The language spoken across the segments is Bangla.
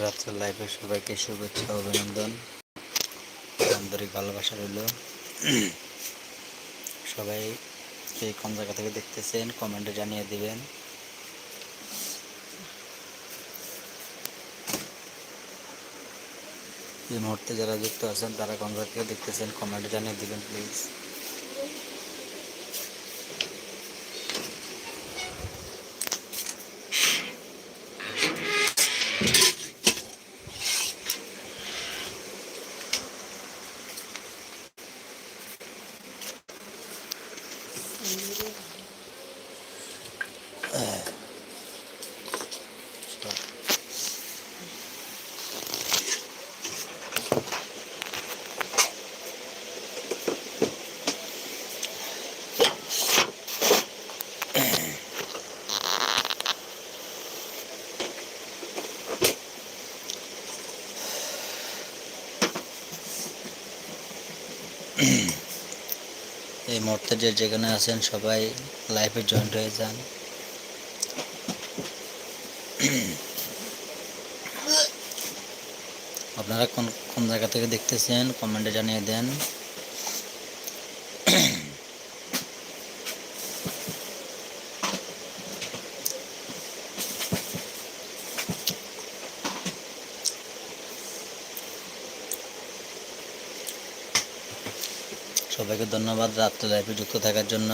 রাত্রের লাইফে সবাইকে শুভেচ্ছা, অভিনন্দন। আন্তরিক ভালোবাসা রইল। সবাই কে কোন জায়গা থেকে দেখতেছেন কমেন্টে জানিয়ে দিবেন। এই মুহূর্তে যারা যুক্ত আছেন, তারা কোন জায়গা থেকে দেখতেছেন কমেন্টে জানিয়ে দিবেন প্লিজ মুহূর্তে যে যেখানে আছেন সবাই লাইফে জয়েন্ট হয়ে যান। আপনারা কোন কোন জায়গা থেকে দেখতেছেন? কমেন্টে জানিয়ে দেন। সবাইকে ধন্যবাদ রাত্রে লাইফে যুক্ত থাকার জন্য।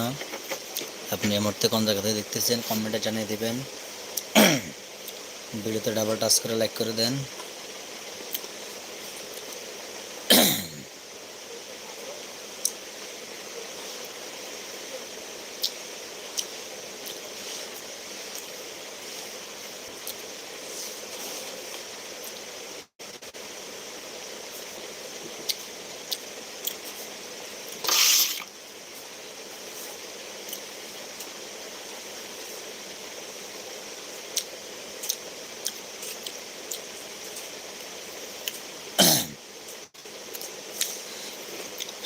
আপনি এই মুহূর্তে কোন জায়গা থেকে দেখতেছেন কমেন্টে জানিয়ে দেবেন। ভিডিওতে ডাবল টাচ করে লাইক করে দেন।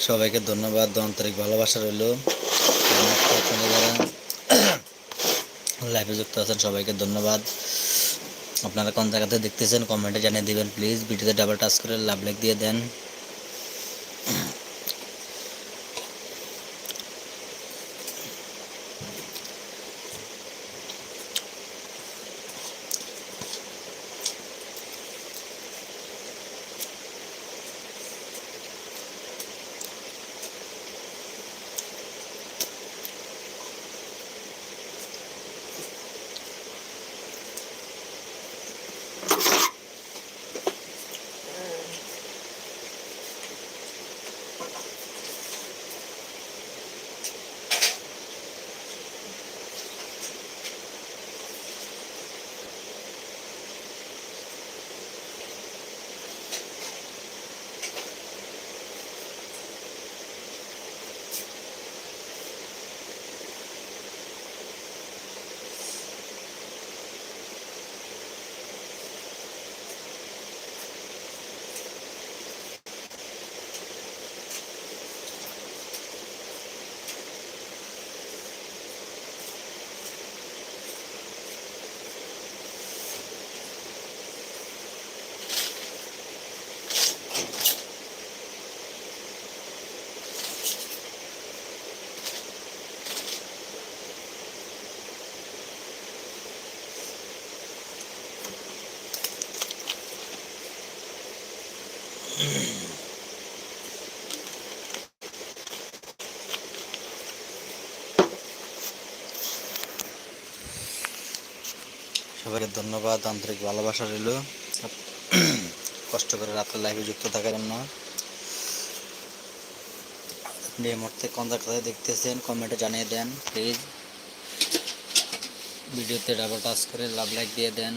সবাইকে ধন্যবাদ আন্তরিক ভালোবাসা রইল। লাইফে যুক্ত আছেন, সবাইকে ধন্যবাদ। আপনারা কোন জায়গাতে দেখতেছেন কমেন্টে জানিয়ে দিবেন প্লিজ ভিডিওতে ডাবল টাচ করে লাভ লাইক দিয়ে দেন। সবাইকে ধন্যবাদ, আন্তরিক ভালোবাসা রইল। কষ্ট করে রাতের লাইফে যুক্ত থাকার জন্য। আপনি এই মুহূর্তে কোন জায়গায় দেখতেছেন কমেন্টে জানিয়ে দেন প্লিজ ভিডিওতে ডাবল টাচ করে লাভ লাইক দিয়ে দেন।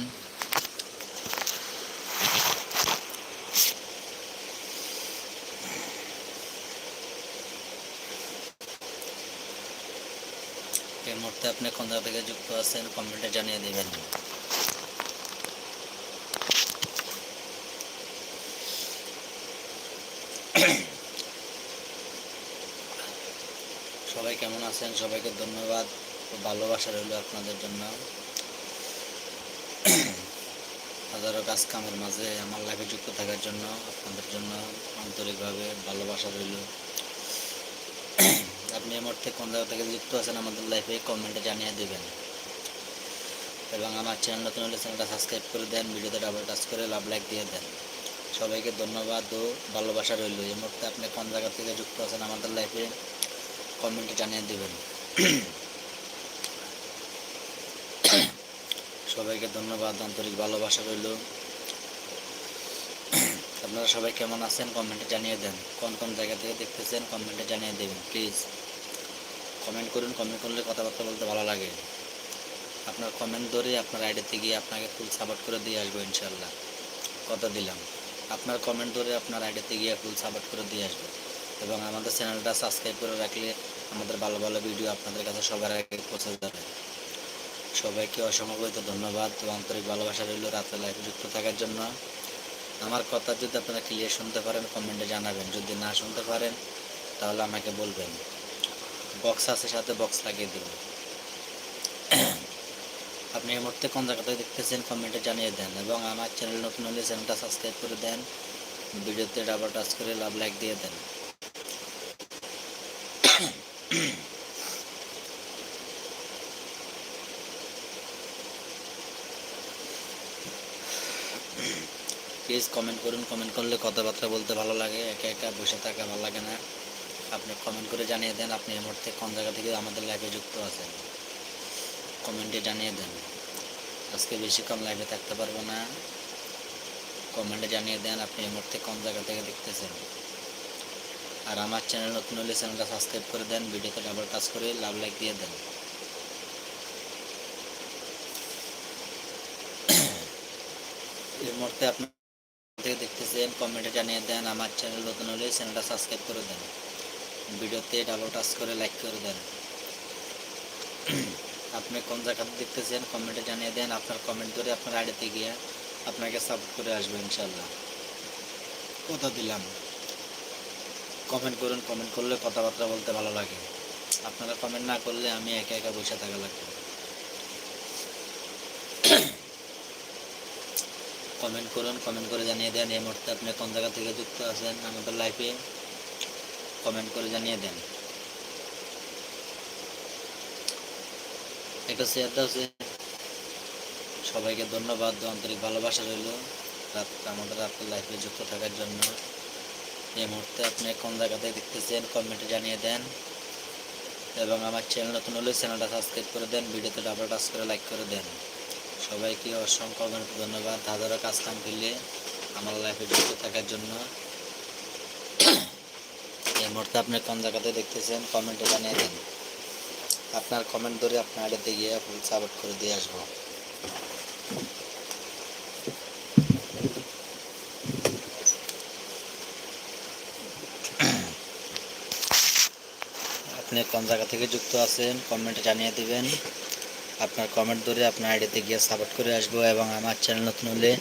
এই মুহূর্তে আপনি কোন জায়গা থেকে যুক্ত আছেন কমেন্টে জানিয়ে দেবেন সবাই কেমন আছেন সবাইকে ধন্যবাদ ও ভালোবাসা রইল আপনাদের জন্য। হাজারো কাজ কামের মাঝে আমার লাইফে যুক্ত থাকার জন্য, আপনাদের জন্য আন্তরিকভাবে ভালোবাসা রইল। আপনি এই মুহূর্তে কোন জায়গা থেকে যুক্ত আছেন আমাদের লাইফে কমেন্টে জানিয়ে দেবেন। এবং আমার চ্যানেল নতুন হলে চ্যানেলটা সাবস্ক্রাইব করে দেন, ভিডিওতে ডাবল টাচ করে লাভ লাইক দিয়ে দেন। সবাইকে ধন্যবাদ ও ভালোবাসা রইল। এই মুহূর্তে আপনি কোন জায়গা থেকে যুক্ত আছেন আমাদের লাইফে কমেন্টে জানিয়ে দেবেন। সবাইকে ধন্যবাদ, আন্তরিক ভালোবাসা রইল। আপনারা সবাই কেমন আছেন কমেন্টে জানিয়ে দেন। কোন কোন জায়গা থেকে দেখতেছেন কমেন্টে জানিয়ে দেবেন, প্লিজ। কমেন্ট করুন, কমেন্ট করলে কথাবার্তা বলতে ভালো লাগে। আপনার কমেন্ট ধরে আপনার আইডিতে গিয়ে আপনাকে ফুল সাপোর্ট করে দিয়ে আসব ইনশাল্লাহ কথা দিলাম। আপনার কমেন্ট ধরে আপনার আইডিতে গিয়ে ফুল সাপোর্ট করে দিয়ে আসব। এবং আমাদের চ্যানেলটা সাবস্ক্রাইব করে রাখলে আমাদের ভালো ভালো ভিডিও আপনাদের কাছে সবার আগে পৌঁছে যাবে। সবাইকে অসংখ্য ধন্যবাদ ও আন্তরিক ভালোবাসা রইল রাতে লাইভে যুক্ত থাকার জন্য। আমার কথা যদি আপনারা ক্লিয়ার শুনতে পারেন কমেন্টে জানাবেন। যদি না শুনতে পারেন, তাহলে আমাকে বলবেন। বক্স আছে, সাথে বক্স লাগিয়ে দেবেন আপনি এই মুহূর্তে কোন জায়গাতে দেখতেছেন কমেন্টে জানিয়ে দেন এবং আমার চ্যানেল নতুন হলে চ্যানেলটা সাবস্ক্রাইব করে দেন। ভিডিওতে ডাবল টাচ করে লাভ লাইক দিয়ে দেন। প্লিজ কমেন্ট করুন কমেন্ট করলে কথাবার্তা বলতে ভালো লাগে, একা একা বসে থাকা ভালো লাগে না। আপনি কমেন্ট করে জানিয়ে দেন, আপনি এই মুহূর্তে কোন জায়গা থেকে আমাদের লাইফে যুক্ত আছেন? কমেন্টে জানিয়ে দেন। আজকে বেশি কম লাইভে থাকতে পারব না। কমেন্টে জানিয়ে দেন, আপনি এই মুহূর্তে কোন জায়গা থেকে দেখতেছেন? আর আমার চ্যানেল নতুন হলে চ্যানেলটা সাবস্ক্রাইব করে দেন, ভিডিওতে ডাবল টাচ করে লাভ লাইক দিয়ে দেন। এই মুহূর্তে আপনি দেখতেছেন কমেন্টে জানিয়ে দেন, আমার চ্যানেল নতুন হলে চ্যানেলটা সাবস্ক্রাইব করে দেন। ভিডিওতে ডাবল টাচ করে লাইক করে দেন। আপনি কোন জায়গাতে দেখতেছেন কমেন্টে জানিয়ে দেন, আপনার কমেন্ট করে আপনার আইডিতে গিয়ে আপনাকে সাপোর্ট করে আসবে ইনশাল্লাহ কথা দিলাম। কমেন্ট করুন কমেন্ট করলে কথাবার্তা বলতে ভালো লাগে। আপনারা কমেন্ট না করলে আমি একা একা বসে থাকা লাগবে। কমেন্ট করুন কমেন্ট করে জানিয়ে দেন এই মুহূর্তে আপনি কোন জায়গা থেকে যুক্ত আছেন, আমাদের লাইফে কমেন্ট করে জানিয়ে দেন। একটা শেয়ার সে সবাইকে ধন্যবাদ আন্তরিক ভালোবাসা রইল, রাত আমাদের রাতের লাইফে যুক্ত থাকার জন্য। এই মুহূর্তে আপনি কোন জায়গাতে দেখতেছেন কমেন্টে জানিয়ে দেন। এবং আমার চ্যানেল নতুন হলে চ্যানেলটা সাবস্ক্রাইব করে দেন, ভিডিওতে ডাবল টাচ করে লাইক করে দেন। সবাইকে অসংখ্য অগণিত ধন্যবাদ। হাজারো কাজ কাম ফেলে আমার লাইফে যুক্ত থাকার জন্য। এই মুহূর্তে আপনি কোন জায়গাতে দেখতেছেন কমেন্টে জানিয়ে দেন। আপনার কমেন্ট ধরে আপনার আড়াতে গিয়ে ফুল সাপোর্ট করে দিয়ে আসব। আপনি কোন জায়গা থেকে যুক্ত আছেন কমেন্টে জানিয়ে দিবেন। আপনার কমেন্ট ধরে আপনার আইডিতে গিয়ে সাপোর্ট করে আসব এবং আমার চ্যানেল নতুন হলে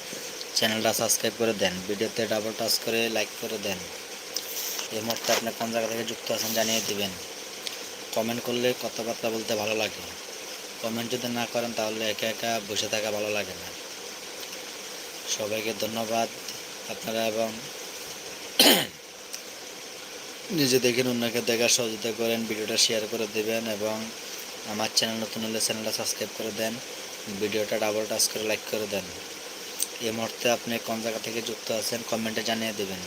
চ্যানেলটা সাবস্ক্রাইব করে দেন। ভিডিওতে ডাবল টাচ করে লাইক করে দেন। এই মুহূর্তে আপনি কোন জায়গা থেকে যুক্ত আছেন জানিয়ে দিবেন। কমেন্ট করলে কথাবার্তা বলতে ভালো লাগে। কমেন্ট যদি না করেন তাহলে একা একা বসে থাকা ভালো লাগে না। সবাইকে ধন্যবাদ আপনারা এবং নিজে দেখেন অন্যকে দেখার সহযোগিতা করেন, ভিডিওটা শেয়ার করে দেবেন এবং আমার চ্যানেল নতুন হলে চ্যানেলটা সাবস্ক্রাইব করে দেন, ভিডিওটা ডাবল টাচ করে লাইক করে দেন। এই মুহূর্তে আপনি কোন জায়গা থেকে যুক্ত আছেন কমেন্টে জানিয়ে দেবেন।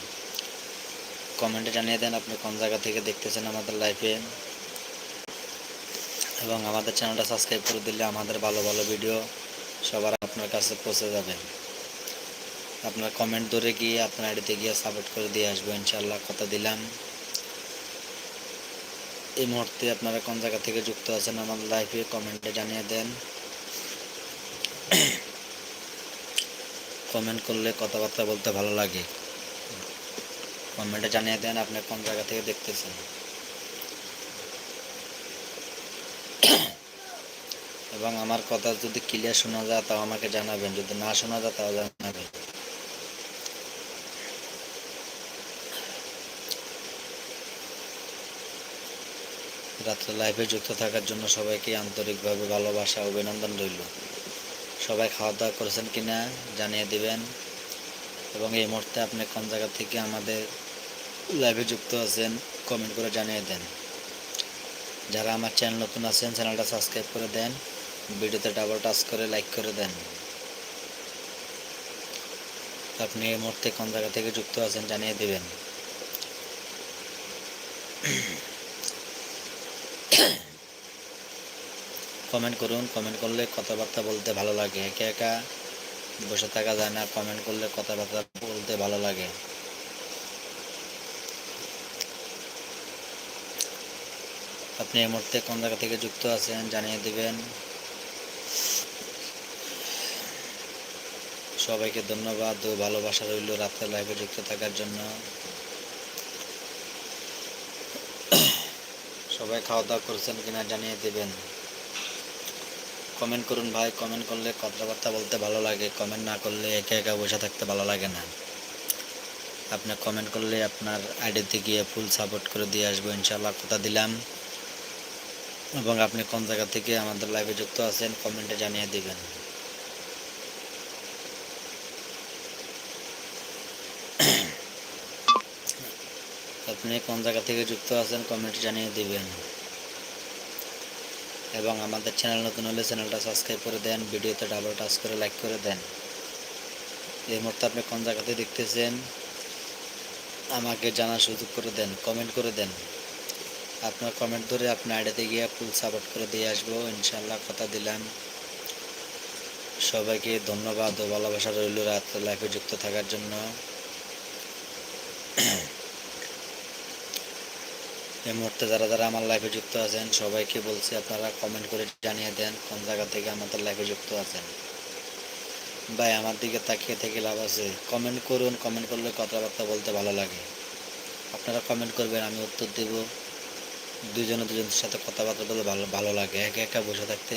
কমেন্টে জানিয়ে দেন আপনি কোন জায়গা থেকে দেখতেছেন আমাদের লাইফে এবং আমাদের চ্যানেলটা সাবস্ক্রাইব করে দিলে আমাদের ভালো ভালো ভিডিও সবার আপনার কাছে পৌঁছে যাবে। আপনার কমেন্ট ধরে গিয়ে আপনার আইডিতে গিয়ে সাপোর্ট করে দিয়ে আসব ইনশাল্লাহ কথা দিলাম। এই মুহূর্তে আপনারা কোন জায়গা থেকে যুক্ত আছেন আমাদের লাইফে কমেন্টে জানিয়ে দেন। কমেন্ট করলে কথাবার্তা বলতে ভালো লাগে। কমেন্টে জানিয়ে দেন আপনি কোন জায়গা থেকে দেখতেছেন। এবং আমার কথা যদি ক্লিয়ার শোনা যায় তাও আমাকে জানাবেন, যদি না শোনা যায় তাও জানাবেন রাত্রে লাইভে যুক্ত থাকার জন্য সবাইকে আন্তরিকভাবে ভালোবাসা, অভিনন্দন রইল। সবাই খাওয়া দাওয়া করেছেন কি না জানিয়ে দিবেন। এবং এই মুহূর্তে আপনি কোন জায়গা থেকে আমাদের লাইভে যুক্ত আছেন কমেন্ট করে জানিয়ে দেন। যারা আমার চ্যানেল নতুন আছেন চ্যানেলটা সাবস্ক্রাইব করে দেন। ভিডিওতে ডাবল টাচ করে লাইক করে দেন। আপনি এই মুহূর্তে কোন জায়গা থেকে যুক্ত আছেন জানিয়ে দিবেন। কমেন্ট করুন, কমেন্ট করলে কথাবার্তা বলতে ভালো লাগে। একা একা বসে থাকা যায় না, কমেন্ট করলে কথাবার্তা বলতে ভালো লাগে। আপনি এই মুহূর্তে কোন জায়গা থেকে যুক্ত আছেন জানিয়ে দিবেন। সবাইকে ধন্যবাদ ও ভালোবাসা রইল রাত্রে লাইভে যুক্ত থাকার জন্য। সবাই খাওয়া দাওয়া করছেন কিনা জানিয়ে দেবেন। কমেন্ট করুন ভাই কমেন্ট করলে কথাবার্তা বলতে ভালো লাগে কমেন্ট না করলে একা একা বসে থাকতে ভালো লাগে না। আপনি কমেন্ট করলে আপনার আইডিতে গিয়ে ফুল সাপোর্ট করে দিয়ে আসব ইনশাল্লাহ কথা দিলাম। এবং আপনি কোন জায়গা থেকে আমাদের লাইভে যুক্ত আছেন কমেন্টে জানিয়ে দিবেন। আপনি কোন জায়গা থেকে যুক্ত আছেন কমেন্টে জানিয়ে দিবেন। এবং আমাদের চ্যানেল নতুন হলে চ্যানেলটা সাবস্ক্রাইব করে দেন, ভিডিওতে ডাবল টাচ করে লাইক করে দেন। এই মুহূর্তে আপনি কোন জায়গাতে দেখতেছেন, আমাকে জানার সুযোগ করে দেন কমেন্ট করে দেন। আপনার কমেন্ট ধরে আপনার আইডিতে গিয়ে ফুল সাপোর্ট করে দিয়ে আসব ইনশাল্লাহ কথা দিলাম। সবাইকে ধন্যবাদ ও ভালোবাসা রইল রাত লাইফে যুক্ত থাকার জন্য। এই মুহূর্তে যারা যারা আমার লাইফে যুক্ত আছেন, সবাইকে বলছি আপনারা কমেন্ট করে জানিয়ে দেন কোন জায়গা থেকে আমাদের লাইফে যুক্ত আছেন। ভাই, আমার দিকে তাকিয়ে থেকে লাভ আছে। কমেন্ট করুন কমেন্ট করলে কথাবার্তা বলতে ভালো লাগে। আপনারা কমেন্ট করবেন, আমি উত্তর দেব। দুজনে দুজনের সাথে কথাবার্তা বলতে ভালো ভালো লাগে। একা একা বসে থাকতে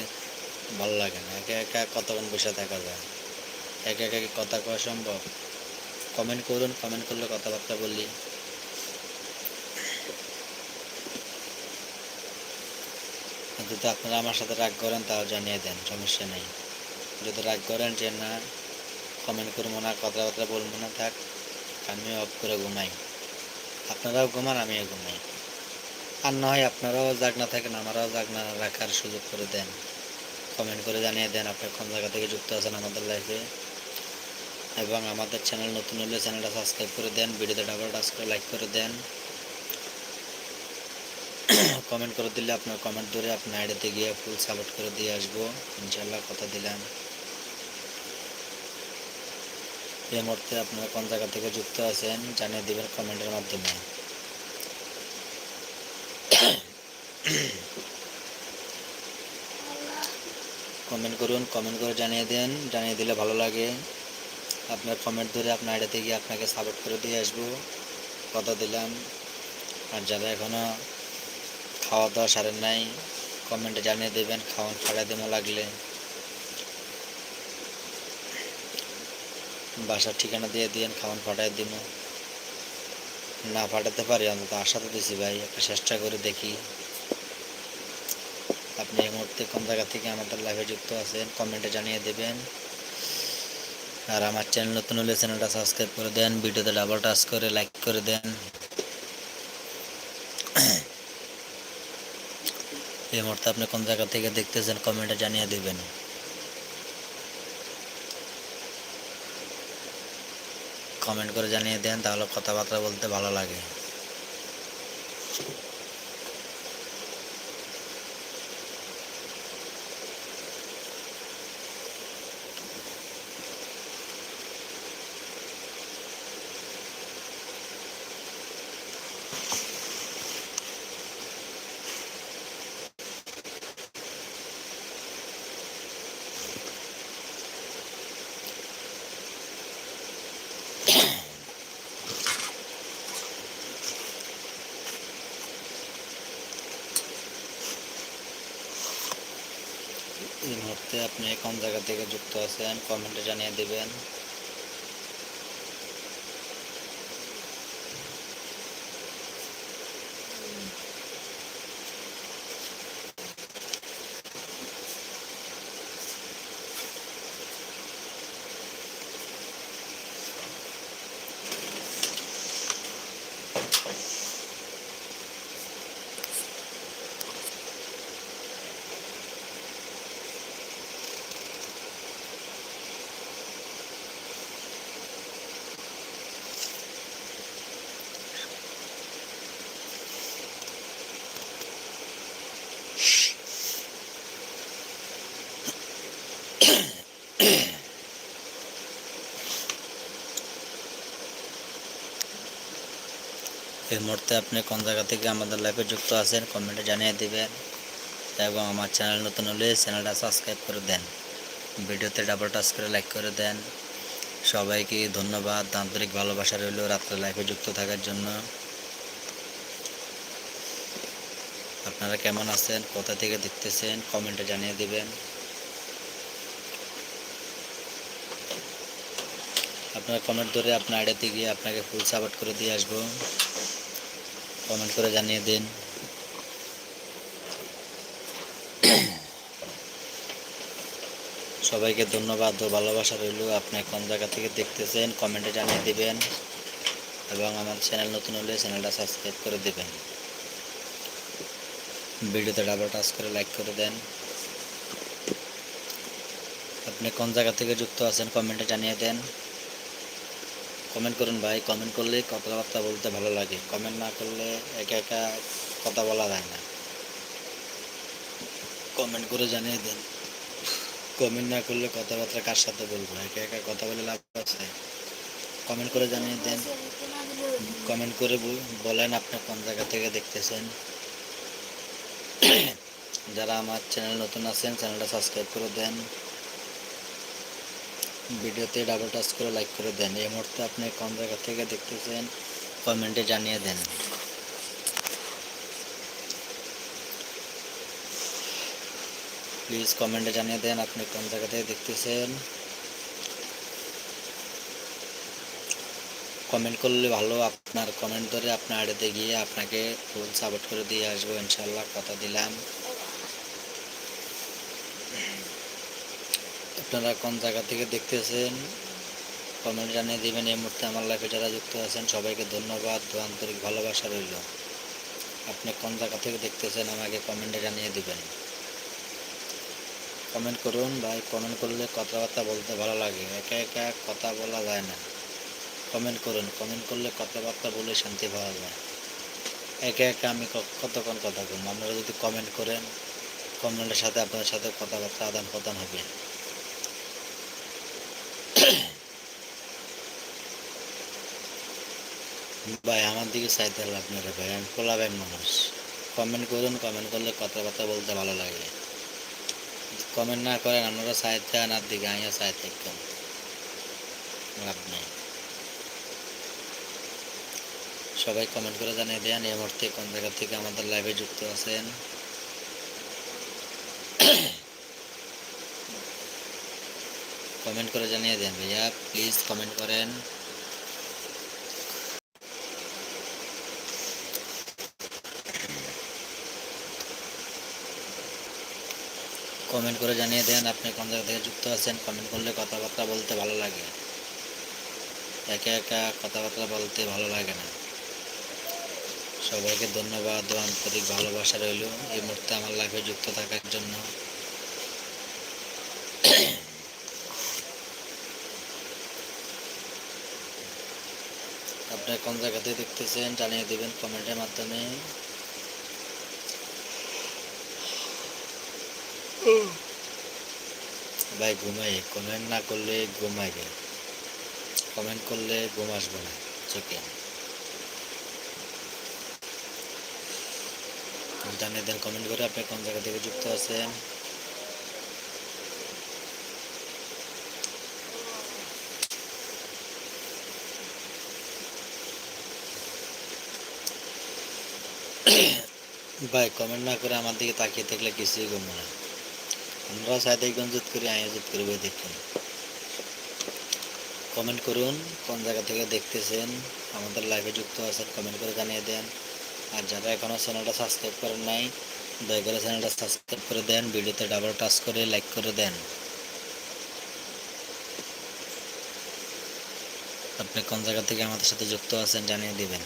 ভালো লাগে না। একা একা কতক্ষণ বসে থাকা যায়? একা একা কথা কওয়া সম্ভব? কমেন্ট করুন কমেন্ট করলে কথাবার্তা বলি। যদি আপনারা আমার সাথে রাগ করেন, তাও জানিয়ে দেন, সমস্যা নেই। যদি রাগ করেন যে না কমেন্ট করব না, কথাবার্তা বলব না, থাক, আমিও অফ করে ঘুমাই। আপনারাও ঘুমান, আমিও ঘুমাই। আর না হয় আপনারাও জাগ না থাকেন, আমারাও জাগ না রাখার সুযোগ করে দেন। কমেন্ট করে জানিয়ে দেন, আপনি কোন জায়গা থেকে যুক্ত আছেন আমাদের লাইফে এবং আমাদের চ্যানেল নতুন হলে চ্যানেলটা সাবস্ক্রাইব করে দেন, ভিডিওতে ডাবল টাচ করে লাইক করে দেন। কমেন্ট করে দিলে আপনার কমেন্ট ধরে আপনার আইডিতে গিয়ে ফুল সাপোর্ট করে দিয়ে আসব। ইনশাল্লাহ কথা দিলাম। এই মুহূর্তে আপনারা কোন জায়গা থেকে যুক্ত আছেন জানিয়ে দেবেন কমেন্টের মাধ্যমে। কমেন্ট করুন কমেন্ট করে জানিয়ে দেন। জানিয়ে দিলে ভালো লাগে। আপনার কমেন্ট ধরে আপনার আইডিতে গিয়ে আপনাকে সাপোর্ট করে দিয়ে আসব। কথা দিলাম। আর যারা এখনও খাওয়া দাওয়া সারেন নাই, কমেন্টে জানিয়ে দেবেন, খাওয়ান ফাড়া দেমো লাগলে। বাসার ঠিকানা দিয়ে দিন খাওয়ান ফাটাই দিব না ফাটাতে পারি, অন্তত আশা তো দিছি ভাই, একটা চেষ্টা করে দেখি। আপনি এই মুহূর্তে কোন জায়গা থেকে আমাদের লাইভে যুক্ত আছেন, কমেন্টে জানিয়ে দেবেন। আর আমার চ্যানেল নতুন হলে চ্যানেলটা সাবস্ক্রাইব করে দেন ভিডিওতে ডাবল টাচ করে লাইক করে দেন। এই মুহূর্তে আপনি কোন জায়গা থেকে দেখতেছেন কমেন্টে জানিয়ে দেবেন। কমেন্ট করে জানিয়ে দেন, তাহলে কথাবার্তা বলতে ভালো লাগে এই মুহূর্তে আপনি কোন জায়গা থেকে যুক্ত আছেন কমেন্টে জানিয়ে দেবেন। এই মুহূর্তে আপনি কোন জায়গা থেকে আমাদের লাইফে যুক্ত আছেন কমেন্টে জানিয়ে দেবেন এবং আমার চ্যানেল নতুন হলে চ্যানেলটা সাবস্ক্রাইব করে দেন। ভিডিওতে ডাবল টাচ করে লাইক করে দেন। সবাইকে ধন্যবাদ। আন্তরিক ভালোবাসা রইল রাত্রে লাইফে যুক্ত থাকার জন্য। আপনারা কেমন আছেন? কোথা থেকে দেখতেছেন? কমেন্টে জানিয়ে দেবেন। আপনার কমেন্ট ধরে আপনার আইডিয়াতে গিয়ে আপনাকে ফুল সাপোর্ট করে দিয়ে আসব। কমেন্ট করে জানিয়ে দিন। সবাইকে ধন্যবাদ ও ভালোবাসা রইল। আপনি কোন জায়গা থেকে দেখতেছেন, কমেন্টে জানিয়ে দিবেন এবং আমার চ্যানেল নতুন হলে চ্যানেলটা সাবস্ক্রাইব করে দিবেন। ভিডিওতে ডাবল টাচ করে লাইক করে দেন। আপনি কোন জায়গা থেকে যুক্ত আছেন, কমেন্টে জানিয়ে দেন। কমেন্ট করুন ভাই কমেন্ট করলে কথাবার্তা বলতে ভালো লাগে। কমেন্ট না করলে একা একা কথা বলা যায় না। কমেন্ট করে জানিয়ে দেন। কমেন্ট না করলে কথাবার্তা কার সাথে বলব? একা একা কথা বলে লাভ আছে? কমেন্ট করে জানিয়ে দেন। কমেন্ট করে বলেন আপনি কোন জায়গা থেকে দেখতেছেন। যারা আমার চ্যানেল নতুন আছেন চ্যানেলটা সাবস্ক্রাইব করে দেন। ভিডিওতে ডাবল টাচ করে লাইক করে দেন। এই মুহূর্তে আপনি কোন জায়গা থেকে দেখতেছেন, কমেন্টে জানিয়ে দেন। প্লিজ কমেন্টে জানিয়ে দেন আপনি কোন জায়গা থেকে দেখতেছেন। কমেন্ট করলে ভালো, আপনার কমেন্ট ধরে আপনার আড়েতে গিয়ে আপনাকে ফুল সাপোর্ট করে দিয়ে আসব ইনশাল্লাহ কথা দিলাম। আপনারা কোন জায়গা থেকে দেখতেছেন? কমেন্ট জানিয়ে দেবেন। এই মুহূর্তে আমার লাইফে যারা যুক্ত আছেন, সবাইকে ধন্যবাদ। ও আন্তরিক ভালোবাসা রইল। আপনি কোন জায়গা থেকে দেখতেছেন, আমাকে কমেন্টে জানিয়ে দেবেন। কমেন্ট করুন ভাই। কমেন্ট করলে কথাবার্তা বলতে ভালো লাগে। একা একা কথা বলা যায় না। কমেন্ট করুন। কমেন্ট করলে কথাবার্তা বলে শান্তি পাওয়া যায়। একা একা আমি কতক্ষণ কথা বলব? আপনারা যদি কমেন্ট করেন, কমেন্টের সাথে আপনার সাথে কথাবার্তা আদান প্রদান হবে। ভাই, আমার দিকে চাইতে আপনারা ভাই, আমি পোলাবেন মানুষ। কমেন্ট করুন কমেন্ট করলে কথাবার্তা বলতে ভালো লাগে। কমেন্ট না করেন, আপনারা চাইতে আনার দিকে আইয়া চাইতে একদম লাভ নেই। সবাই কমেন্ট করে জানিয়ে দেন, এই মুহূর্তে কোন জায়গা থেকে আমাদের লাইভে যুক্ত আছেন? কমেন্ট করে জানিয়ে দেন ভাইয়া প্লিজ কমেন্ট করেন। কমেন্ট করে জানিয়ে দেন আপনি কোন জায়গা থেকে যুক্ত আছেন। কমেন্ট করলে কথাবার্তা বলতে ভালো লাগে। একা একা কথাবার্তা বলতে ভালো লাগে না। সবাইকে ধন্যবাদ ও আন্তরিক ভালোবাসা রইল। এই মুহূর্তে আমার লাইফে যুক্ত থাকার জন্য। আপনি কোন জায়গাতে দেখতেছেন জানিয়ে দেবেন কমেন্টের মাধ্যমে। ভাই, ঘুমাই। কমেন্ট না করলে ঘুমাইবে কমেন্ট করলে ঘুম আসবে না। চোখে জানিয়ে কমেন্ট করে আপনি কোন জায়গা থেকে যুক্ত আছেন? ভাই কমেন্ট না করে আমার দিকে তাকিয়ে থাকলে কিছুই গমো না। আমরা সাথে গঞ্জত করি আয়োজিত করি ভাই দেখুন। কমেন্ট করুন, কোন জায়গা থেকে দেখতেছেন, আমাদের লাইভে যুক্ত আছেন কমেন্ট করে জানিয়ে দেন। আর যারা এখনও চ্যানেলটা সাবস্ক্রাইব করেন নাই, দয়া করে চ্যানেলটা সাবস্ক্রাইব করে দেন, ভিডিওতে ডাবল টাচ করে লাইক করে দেন। আপনি কোন জায়গা থেকে আমাদের সাথে যুক্ত আছেন জানিয়ে দিবেন।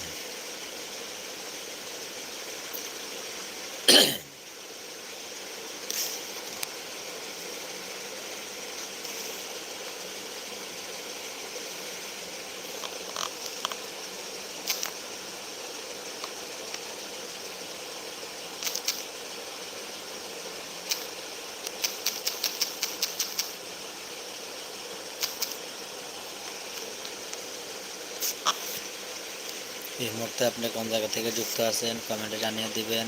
মুহূর্তে আপনি কোন জায়গা থেকে যুক্ত আছেন কমেন্টে জানিয়ে দিবেন।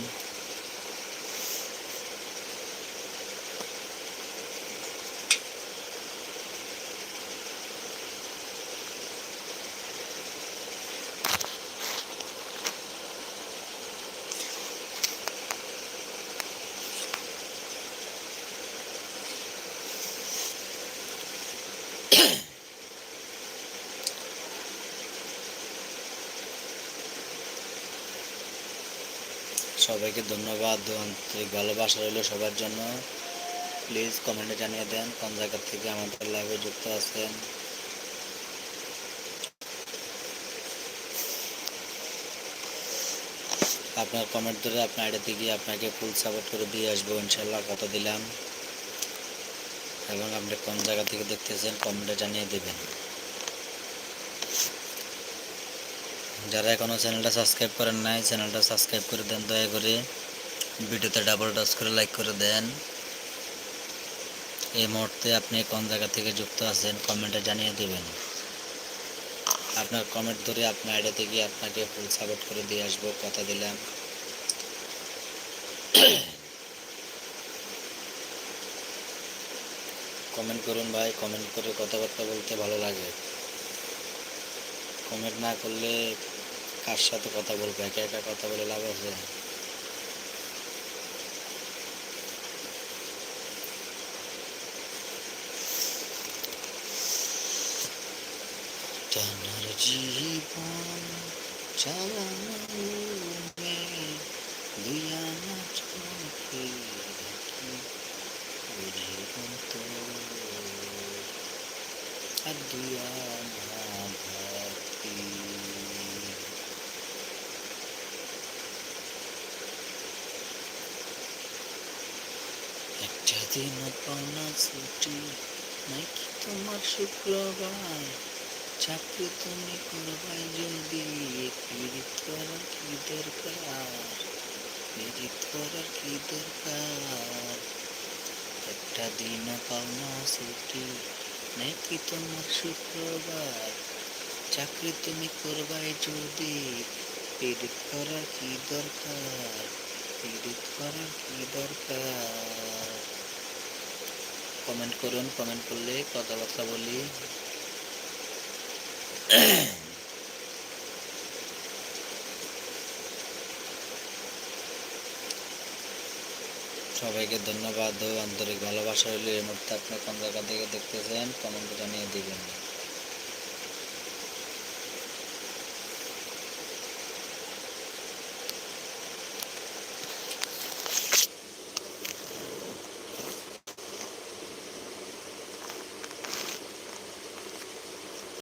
সবাইকে ধন্যবাদ আন্তরিক ভালোবাসা রইল সবার জন্য। প্লিজ কমেন্টে জানিয়ে দেন কোন জায়গা থেকে আমাদের লাইভে যুক্ত আছেন। আপনার কমেন্ট ধরে আপনার আইডিতে গিয়ে আপনাকে ফুল সাপোর্ট করে দিয়ে আসব ইনশাল্লাহ কথা দিলাম। এবং আপনি কোন জায়গা থেকে দেখতেছেন কমেন্টে জানিয়ে দেবেন। যারা এখনও চ্যানেলটা সাবস্ক্রাইব করেন নাই, চ্যানেলটা সাবস্ক্রাইব করে দেন, দয়া করে ভিডিওতে ডাবল টাচ করে লাইক করে দেন। এই মুহূর্তে আপনি কোন জায়গা থেকে যুক্ত আছেন কমেন্টে জানিয়ে দেবেন। আপনার কমেন্ট ধরে আপনার আইডিয়া থেকে আপনাকে ফুল সাপোর্ট করে দিয়ে আসব, কথা দিলাম। কমেন্ট করুন ভাই কমেন্ট করে কথাবার্তা বলতে ভালো লাগে। কমেন্ট না করলে কার সাথে কথা বলব? একা একা কথা বলে লাভ আছে? টানার জীবন তো। আর ভাতি দিন পাওনা ছুটি, নাকি তোমার শুক্রবার? চাকরি তুমি করবাই যদি পীড়িত করার কি দরকার? পীড়িত করার কি দরকার? একটা দিন পাওনা ছুটি, নাকি তোমার শুক্রবার? চাকরি তুমি করবাই যদি পীড়িত করার কি দরকার? পীড়িত করার কি দরকার? কমেন্ট করুন কমেন্ট করলে কথাবার্তা বলি। সবাইকে ধন্যবাদ ও আন্তরিক ভালোবাসা হলে এই মুহূর্তে আপনি কোন জায়গা থেকে দেখতেছেন কমেন্ট জানিয়ে দিবেন।